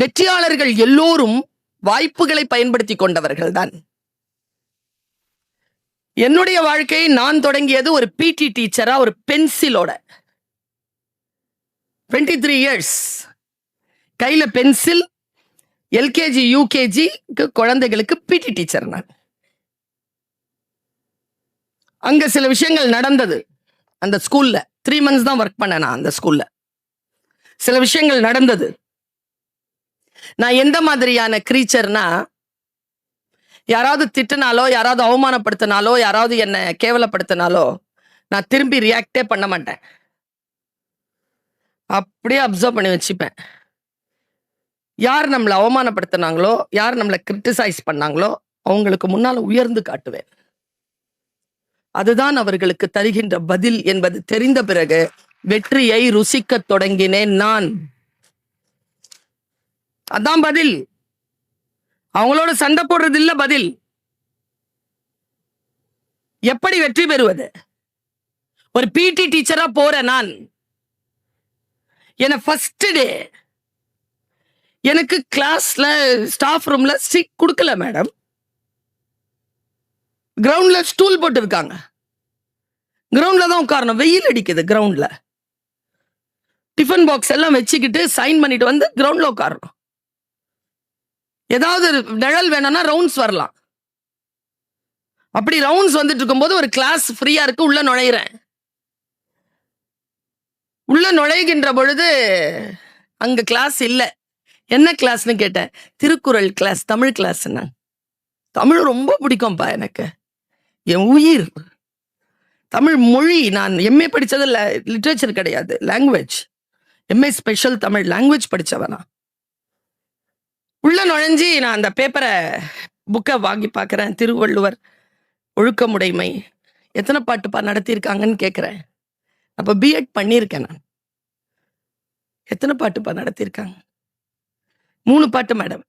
வெற்றியாளர்கள் எல்லோரும் வாய்ப்புகளை பயன்படுத்தி கொண்டவர்கள் தான் என்னுடைய வாழ்க்கையை நான் தொடங்கியது ஒரு பிடி டீச்சரா ஒரு பென்சிலோட. டுவெண்ட்டி த்ரீ இயர்ஸ் கையில் பென்சில் எல்கேஜி யூகேஜி குழந்தைகளுக்கு பிடி டீச்சர் நான். அங்க சில விஷயங்கள் நடந்தது. அந்த ஸ்கூல்ல த்ரீ மந்த்ஸ் தான் ஒர்க் பண்ணேன் நான் அந்த ஸ்கூல்ல சில விஷயங்கள் நடந்தது. நான் எந்த மாதிரியான கிரீச்சர்னா யாராவது திட்டினாலோ யாராவது அவமானப்படுத்தினாலோ யாராவது என்னை கேவலப்படுத்தினாலோ நான் திரும்பி ரியாக்டே பண்ண மாட்டேன். அப்படியே அப்சர்வ் பண்ணி வச்சுப்பேன். யார் நம்மளை அவமானப்படுத்தினாங்களோ யார் நம்மளை கிரிட்டிசைஸ் பண்ணாங்களோ அவங்களுக்கு முன்னால உயர்ந்து காட்டுவேன். அதுதான் அவர்களுக்கு தருகின்ற பதில் என்பது தெரிந்த பிறகு வெற்றியை ருசிக்கத் தொடங்கினேன் நான். அதான் பதில். அவங்களோட சண்டை போடுறது இல்ல பதில். எப்படி வெற்றி பெறுவது? ஒரு பிடி டீச்சரா போறேன் நான். என ஃபர்ஸ்ட் டே எனக்கு கிளாஸ்ல ஸ்டாஃப் ரூம்ல ஸ்டிக் கொடுக்கல மேடம் கிரவுண்ட்ல ஸ்டூல் போட்டு இருக்காங்க கிரவுண்ட்ல தான் உட்காரணும். வெயில் அடிக்குது கிரவுண்ட்ல டிஃபன் பாக்ஸ் எல்லாம் வச்சுக்கிட்டு சைன் பண்ணிட்டு வந்து கிரவுண்ட்ல உட்காரணும். ஏதாவது நிழல் வேணும்னா ரவுண்ட்ஸ் வரலாம். அப்படி ரவுண்ட்ஸ் வந்துட்டு இருக்கும்போது ஒரு கிளாஸ் ஃப்ரீயா இருக்கு உள்ள நுழையிறேன். உள்ள நுழைகின்ற பொழுது அங்க கிளாஸ் இல்லை. என்ன கிளாஸ்னு கேட்டேன். திருக்குறள் கிளாஸ் தமிழ் கிளாஸ் தமிழ் ரொம்ப பிடிக்கும்ப்பா எனக்கு. என் உயிர். தமிழ் மொழி நான் எம்ஏ படித்ததில் லிட்ரேச்சர் கிடையாது language MA special Tamil language படித்தவனா உள்ள நுழைஞ்சி நான் அந்த பேப்பரை புக்கை வாங்கி பார்க்குறேன். திருவள்ளுவர் ஒழுக்கமுடைமை. எத்தனை பாட்டுப்பா நடத்தியிருக்காங்கன்னு கேட்குறேன் அப்போ பிஎட் பண்ணியிருக்கேன் நான். எத்தனை பாட்டுப்பா நடத்தியிருக்காங்க? மூணு பாட்டு மேடம்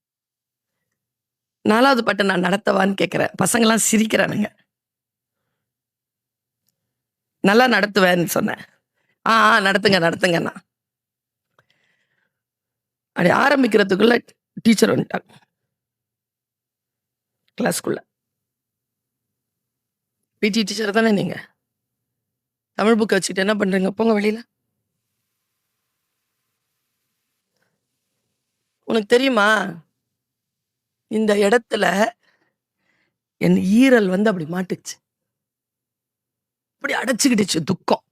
நாலாவது பாட்டு நான் நடத்தவான்னு கேட்குறேன் பசங்களாம் சிரிக்கிறானுங்க. நல்லா நடத்துவேன்னு சொன்னேன். ஆ ஆ நடத்துங்க நடத்துங்கண்ணா. அப்படி ஆரம்பிக்கிறதுக்குள்ள டீச்சர் வந்துட்டாங்க. கிளாஸ்க்குள்ள பிடி டீச்சர் தானே நீங்க? தமிழ் புக்கை வச்சுட்டு என்ன பண்றீங்க? போங்க வெளியில. உனக்கு தெரியுமா? இந்த இடத்துல என் ஈரல் வந்து அப்படி மாட்டுச்சு. அப்படி அடைச்சுக்கிட்டுச்சு துக்கம்.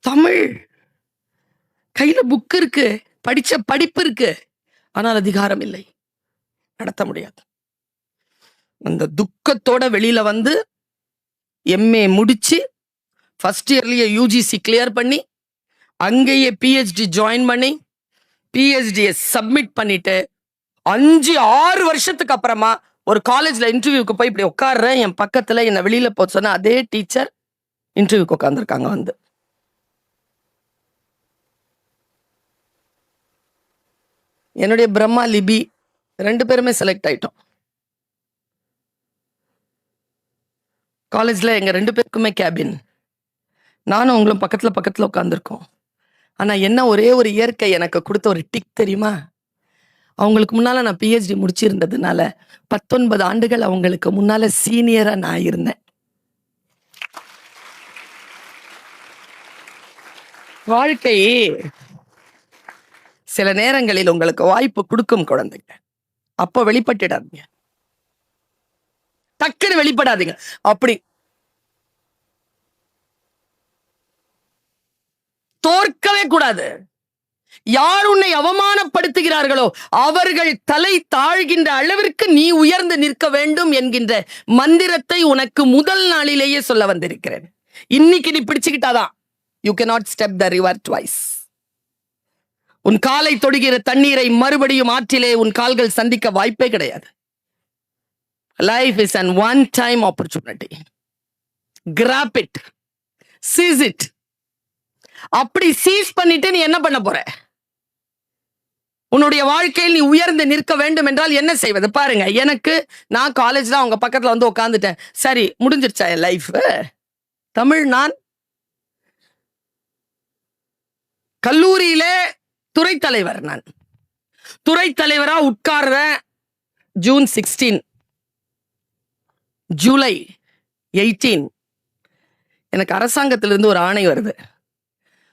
தமிழ். கையில புக் இருக்கு படிச்ச படிப்பு இருக்கு. ஆனால் அதிகாரம் இல்லை. நடத்த முடியாது. அந்த துக்கத்தோட வெளியில வந்து எம்ஏ முடிச்சு ஃபர்ஸ்ட் இயர்லயே யூஜிசி கிளியர் பண்ணி அங்கேயே பிஹெச்டி ஜாயின் பண்ணி பிஹெச்டியை சப்மிட் பண்ணிட்டு அஞ்சு ஆறு வருஷத்துக்கு அப்புறமா ஒரு காலேஜில் இன்டர்வியூக்கு போய் இப்படி உட்காடுறேன் என் பக்கத்தில் என்னை வெளியில் போக சொன்ன அதே டீச்சர் இன்டர்வியூக்கு உட்காந்துருக்காங்க வந்து. என்னுடைய பிரம்மா லிபி ரெண்டு பேருமே செலக்ட் ஆயிட்டோம். காலேஜில் எங்கள் ரெண்டு பேருக்குமே கேபின் நானும் உங்களும் பக்கத்தில் பக்கத்தில் உட்காந்துருக்கோம் ஆனால் என்ன ஒரே ஒரு இயற்கை எனக்கு கொடுத்த ஒரு டிக் தெரியுமா? அவங்களுக்கு முன்னால் நான் பிஹெச்டி முடிச்சிருந்ததுனால பத்தொன்பது ஆண்டுகள் அவங்களுக்கு முன்னால் சீனியராக நான் இருந்தேன். வாழ்க்கை சில நேரங்களில் உங்களுக்கு வாய்ப்பு கொடுக்கும் குழந்தைங்க. அப்போ வெளிப்பட்டுடாதீங்க. டக்குன்னு வெளிப்படாதீங்க. அப்படி. தோற்கவே கூடாது. யார் உன்னை அவமானப்படுத்துகிறார்களோ அவர்கள் தலை தாழ்கின்ற அளவிற்கு நீ உயர்ந்து நிற்க வேண்டும் என்கின்ற மந்திரத்தை உனக்கு முதல் நாளிலேயே சொல்ல வந்திருக்கிறேன். இன்னைக்கு நீ பிடிச்சுக்கிட்டாதான். You cannot step the river twice உன் காலை தொடுகிற தண்ணீரை மறுபடியும் ஆற்றிலே உன் கால்கள் சந்திக்க வாய்ப்பே கிடையாது. Life is an one time opportunity grab it seize it அப்படி சீஸ் பண்ணிட்டு நீ என்ன பண்ண போற? உன்னுடைய வாழ்க்கையில் நீ உயர்ந்து நிற்க வேண்டும் என்றால் என்ன செய்வது? பாருங்க எனக்கு நான் காலேஜ்ல அவங்க பக்கத்துல வந்து உட்காந்துட்டேன் சரி முடிஞ்சிருச்சா என் லைஃப் தமிழ் நான்? கல்லூரியிலே துறை தலைவர் நான். துறை தலைவரா உட்கார்ற ஜூன் சிக்ஸ்டீன் ஜூலை எயிட்டீன் எனக்கு அரசாங்கத்திலிருந்து ஒரு ஆணை வருது.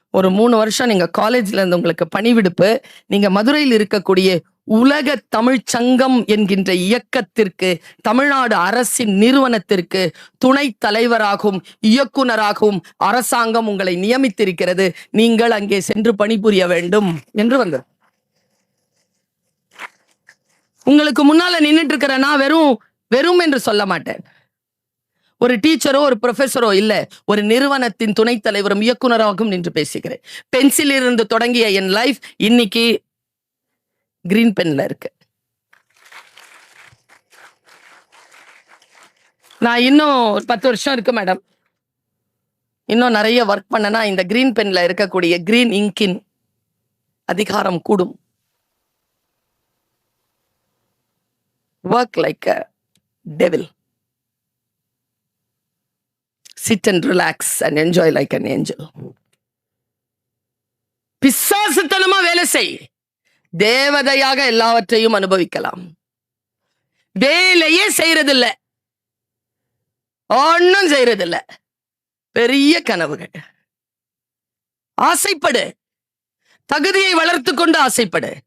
ஒரு மூணு வருஷம் நீங்கள் காலேஜில் இருந்து உங்களுக்கு பணிவிடுப்பு நீங்கள் மதுரையில் இருக்கக்கூடிய உலக தமிழ் சங்கம் என்கின்ற இயக்கத்திற்கு தமிழ்நாடு அரசின் நிறுவனத்திற்கு துணைத் தலைவராகவும் இயக்குனராகவும் அரசாங்கம் உங்களை நியமித்திருக்கிறது. நீங்கள் அங்கே சென்று பணிபுரிய வேண்டும் என்று வந்தது உங்களுக்கு முன்னால நின்னுட்டு இருக்கிறேன்னா வெறும் வெறும் என்று சொல்ல மாட்டேன். ஒரு டீச்சரோ ஒரு ப்ரொஃபஸரோ இல்ல ஒரு நிறுவனத்தின் துணைத் தலைவரும் இயக்குனராகவும் நின்று பேசுகிறேன். பென்சிலிருந்து தொடங்கிய என் லைஃப் இன்னைக்கு கிரீன் பென்ல இருக்கு. நான் இன்னும் ஒரு பத்து வருஷம் இருக்கு மேடம் இன்னும் நிறைய ஒர்க் பண்ணனா இந்த கிரீன் பென்ல இருக்கக்கூடிய கிரீன் இங்கின் அதிகாரம் கூடும். Work like a devil sit and relax and enjoy like an angel பிசாசுத்தனமா வேலை செய் தேவதையாக எல்லாவற்றையும் அனுபவிக்கலாம். வேலையே செய்யறதில்ல ஒன்னும் செய்யறதில்ல பெரிய கனவுகள். ஆசைப்படு. தகுதியை வளர்த்து கொண்டு ஆசைப்படு.